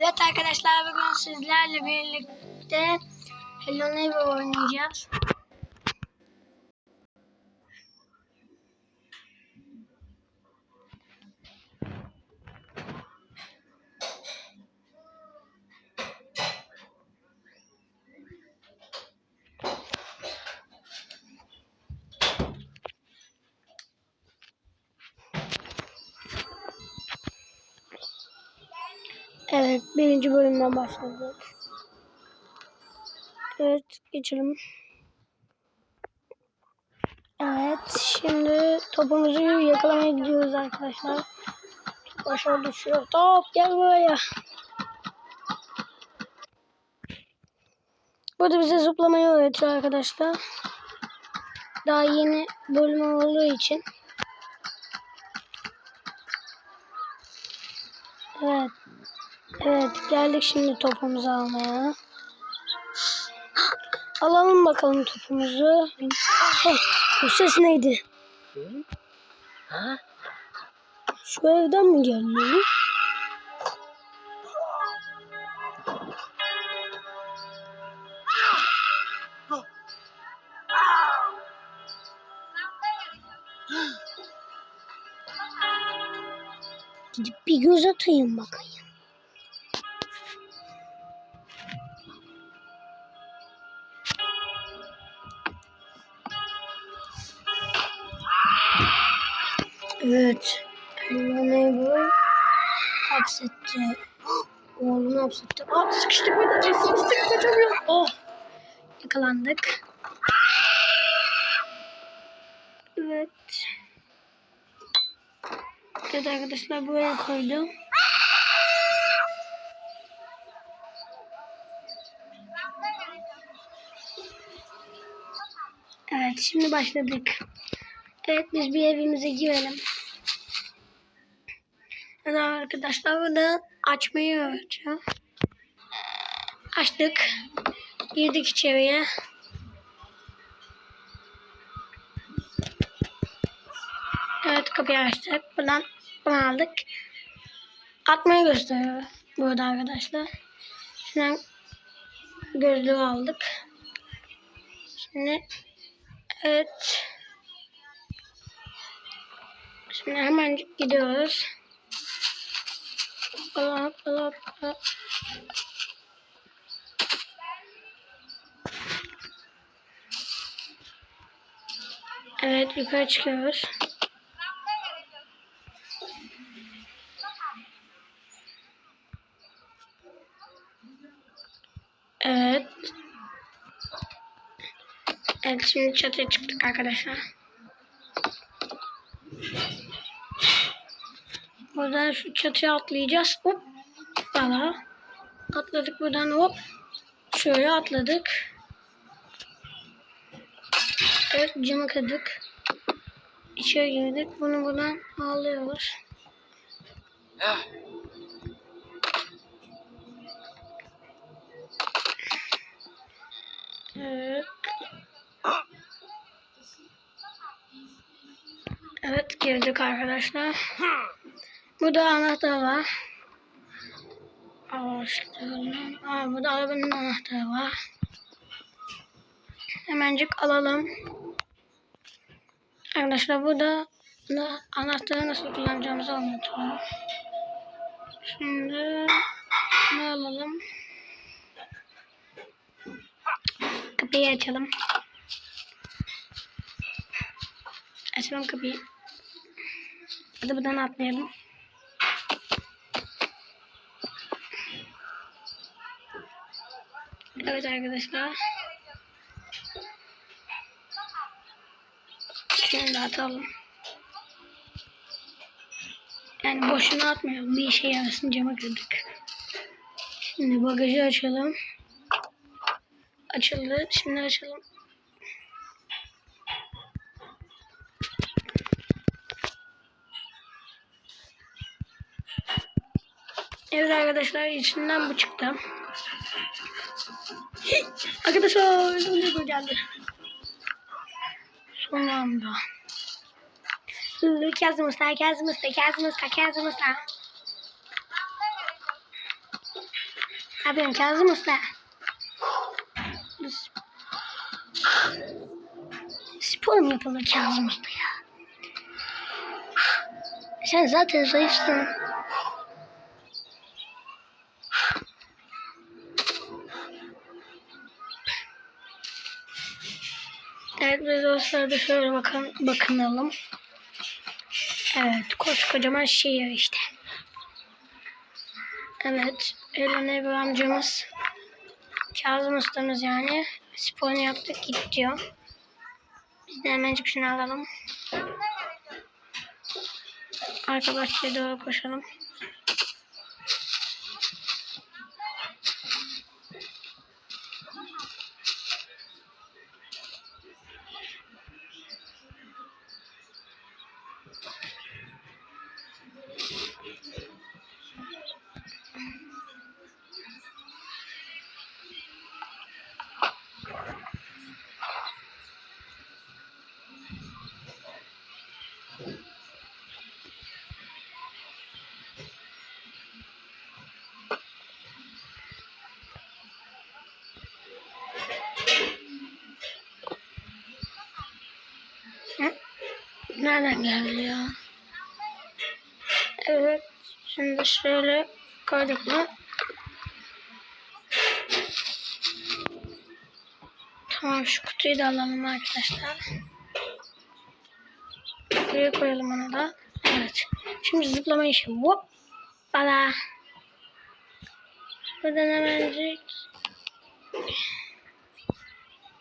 Evet arkadaşlar bugün sizlerle birlikte Hello Neighbor oynayacağız. Evet birinci bölümden başladık. Evet geçelim. Evet şimdi topumuzu yakalamaya gidiyoruz arkadaşlar. Aşağı düşüyor. Top gel buraya. Burada bize zıplamayı öğretiyor arkadaşlar. Daha yeni bölüm olduğu için. Evet. Evet geldik şimdi topumuzu almaya. Alalım bakalım topumuzu. Hey, bu ses neydi? Şu evden mi geldi? Gidip bir göz atayım bakayım. Hapsetti. Oğlunu hapsetti. Aa sıkıştık mı? Sıkıştık kaçamıyorum. Oh. Yakalandık. Evet. Evet arkadaşlar buraya koydum. Evet şimdi başladık. Evet biz bir evimize girelim. Evet arkadaşlar burada açmayı öğreteceğim. Açtık. Girdik içeriye. Evet kapıyı açtık. Buradan bunu aldık. Atmayı gösteriyor burada arkadaşlar. Şimdi gözlüğü aldık. Şimdi evet. Şimdi hemen gidiyoruz. Evet yukarı çıkıyoruz. Evet. Evet şimdi çatıya çıktık arkadaşlar. Buradan şu çatıya atlayacağız. Hop. Bana. Atladık buradan hop. Şöyle atladık. Evet camı kırdık. İçeri girdik. Bunu buradan alıyoruz. Evet. Evet girdik arkadaşlar. Burada anahtar var. Araştıralım. Aa, burada arabanın anahtarı var. Hemencik alalım. Arkadaşlar burada da anahtarı nasıl kullanacağımızı anlatıyorum. Şimdi ne alalım? Kapıyı açalım. Açalım kapıyı. Hadi buradan atlayalım. Evet arkadaşlar. Şimdi atalım. Yani boşuna atmayalım. Bir işe yarasın cama kırdık. Şimdi bagajı açalım. Açıldı. Şimdi açalım. Evet arkadaşlar içinden bu çıktı. Arkadaşlar önce bu geldi. Son anda. Kazı Musa, Kazı Musa, Kazı Musa, Kazı Musa. Abim Kazı Spor mu yapılır Kazı Musa ya? Sen zaten zayıfsın. Sırada şöyle bakın, bakınalım. Evet koskocaman şehir işte. Evet Elon Ebu amcamız Kazım ustamız yani sporunu yaptık git diyor. Biz de hemencik şunu alalım. Arka bahçeye doğru koşalım. Nereden geldi ya? Evet. Şimdi şöyle koyduk? Tamam şu kutuyu da alalım arkadaşlar. Buraya koyalım onu da. Evet. Şimdi zıplama işi. Hop. Bala. Buradan hemencik.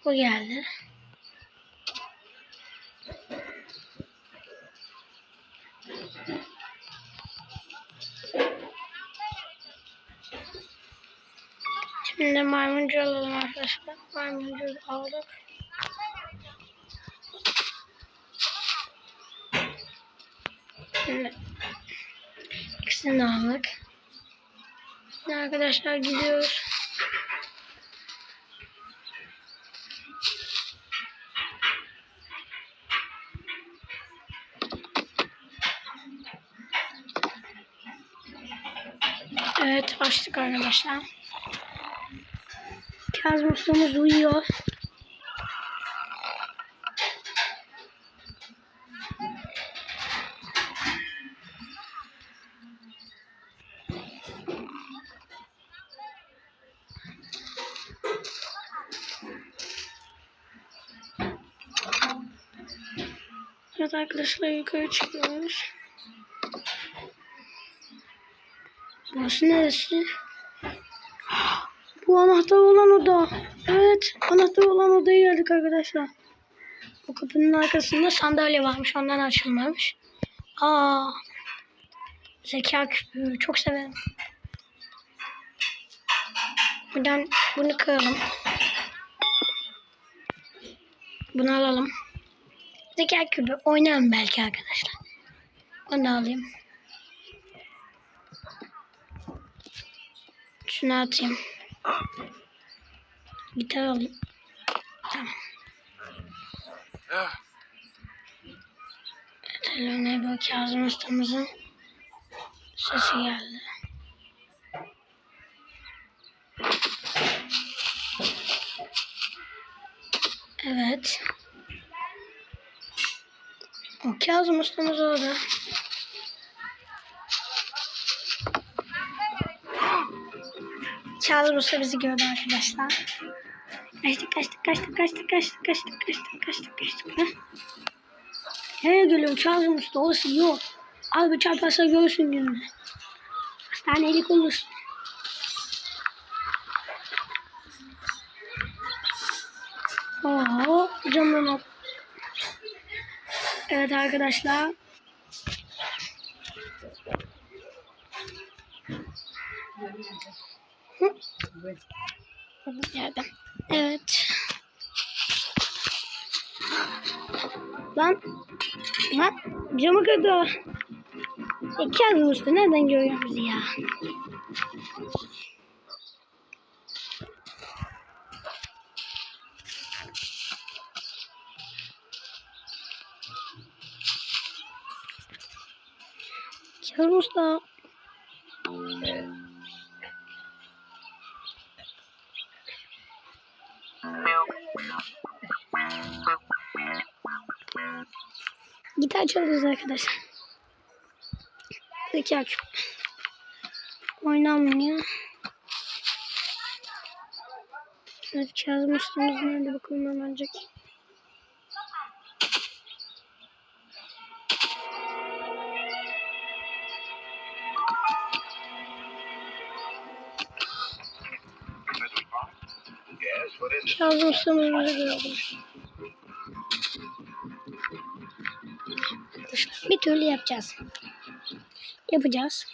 Bu geldi. Şimdi maymuncu alalım arkadaşlar. Maymuncu aldık. Şimdi ikisini aldık. Şimdi arkadaşlar gidiyoruz. Evet açtık arkadaşlar. Kazım ustamız uyuyor. Evet arkadaşlar yukarı çıkıyoruz. Burası neresi? Anahtar olan oda. Evet, anahtar olan odaya geldik arkadaşlar. Bu kapının arkasında sandalye varmış, ondan açılmamış. Aa, zeka küpü, çok severim. Buradan bunu kıralım. Bunu alalım. Zeka küpü oynarım belki arkadaşlar. Onu alayım. Şunu atayım. Gitar alayım. Tamam. Evet, Elone bu Kazım ustamızın sesi geldi. Evet. O Kazım ustamız orada. Kazım usta bizi gördü arkadaşlar. Kaçtık kaçtık kaçtık kaçtık kaçtık kaçtık kaçtık kaçtık kaçtık. Heh. Nereye geliyor Kazım usta orası yok. Al bir çarparsa görürsün gününü. Hastanelik olursun. Oo, camdan at. Evet arkadaşlar. Hı. Yerden. Evet. Lan. Lan. Camı kırdı. İki adım üstü. Nereden görüyor bizi ya? Kazım Usta. Çalıyoruz arkadaşlar. Peki aç. Oynanmıyor. Evet Kazım ustamız nerede bakalım hemencik. Yes, what Bir türlü yapacağız. Yapacağız.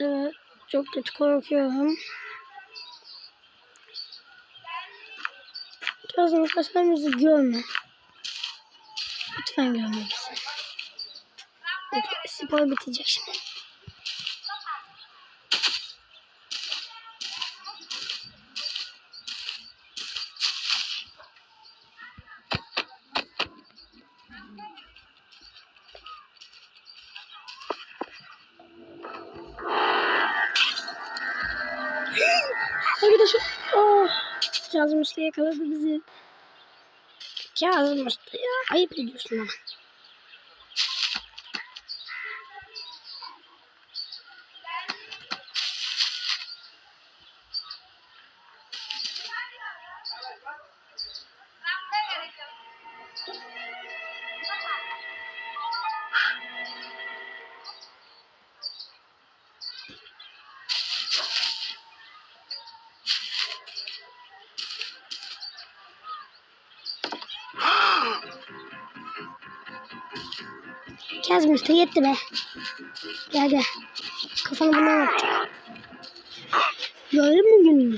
Evet, çok kötü korkuyorum. Sen bizi görme. Lütfen görme bizi. Spor bitecek şimdi. Kazım Usta yakaladı bizi. Kazım Usta ya. Ayıp ediyorsun ama. Usta yetti be. Gel gel. Kafanı buna yapacağım. Gördün mü gününü?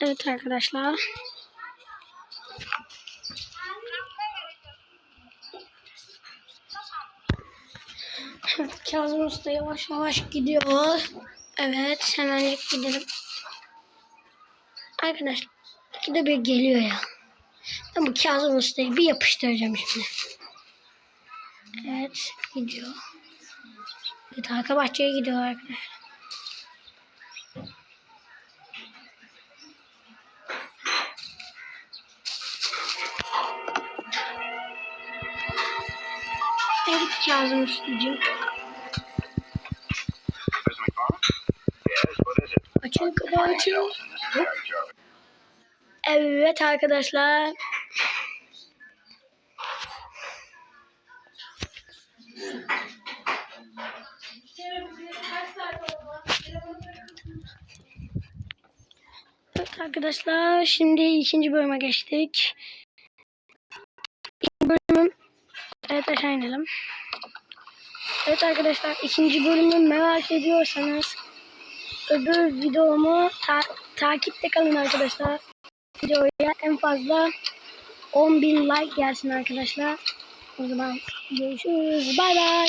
Evet arkadaşlar. Kazım Usta yavaş yavaş gidiyor. Evet hemen gidelim. Arkadaşlar ikide bir geliyor ya. Ben bu Kazım Usta'yı bir yapıştıracağım şimdi. Evet gidiyor. Evet arka bahçeye gidiyor arkadaşlar. Evet Kazım Usta'cığım. Açın kapağı açın. Charlie. Evet arkadaşlar. Evet arkadaşlar şimdi ikinci bölüme geçtik. İkinci bölümüm evet aşağı inelim. Evet arkadaşlar ikinci bölümü merak ediyorsanız öbür videomu ta- takipte kalın arkadaşlar. Videoya en fazla 10.000 like gelsin arkadaşlar. O zaman görüşürüz. Bay bay.